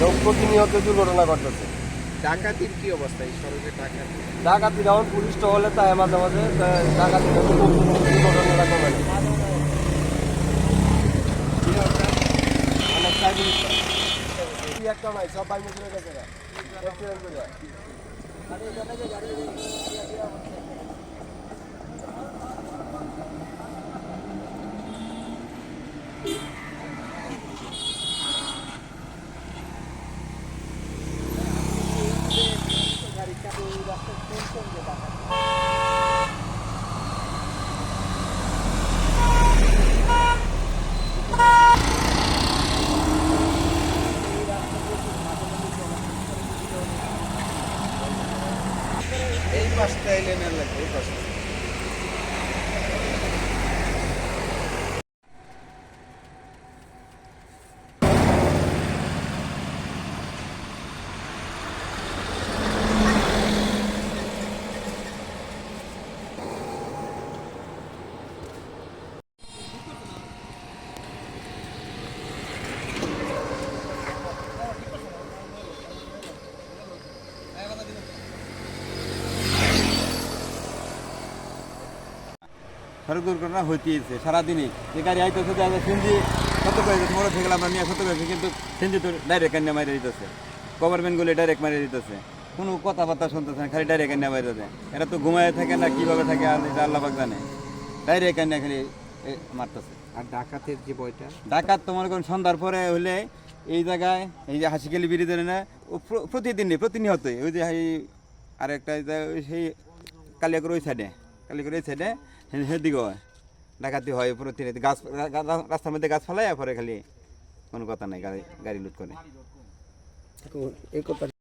সড়কে দুর্ঘটনা ঘটতেছে। ডাকাতির কি অবস্থা? এই সড়কে ডাকাতি ডাকাতি যেমন পুলিশ টহলে তাই মাঝে মাঝে ডাকাতি দুর্ঘটনাটা কমে একটা নাই সব বাইক চলে গেছে এই পাশটা এলে না লাগবে এই পাশটা সড়ক দুর্ঘটনা হইতেইছে সারাদিনই। যে গাড়ি আইতেছে যে সিনজি কত করে মোড় থেকে আমরা নিয়ে কত করে কিন্তু সিনজি তো ডাইরেক্ট কান্না মারিয়ে দিতেছে। গভর্নমেন্টগুলি ডাইরেক্ট মারিয়ে দিতেছে। কোনো কথাবার্তা শুনতেছে না খালি ডাইরেক্ট কান্না মারিয়ে দিতেছে এরা তো ঘুমায় থাকে না কীভাবে থাকে আর এটা আল্লাহ জানে। ডাইরেক্ট কান্না খালি মারতেছে। আর ডাকাতের যে বইটা? ডাকাত তোমার কোন সন্ধ্যার পরে হলে এই জায়গায় এই যে হাসিখালি ব্রিজের না প্রতিদিনই প্রতিনিয়তই ওই যে আরেকটা সেই কালিয়াকুর ওই সাইডে কালিয়াকুর ওই সাইডে সেদিকে হয় ডাকাতি হয় প্রতিনিধি গাছ রাস্তার মধ্যে গাছ ফেলায় পরে খালি কোনো কথা নাই, গাড়ি গাড়ি লুট করে। এই কথা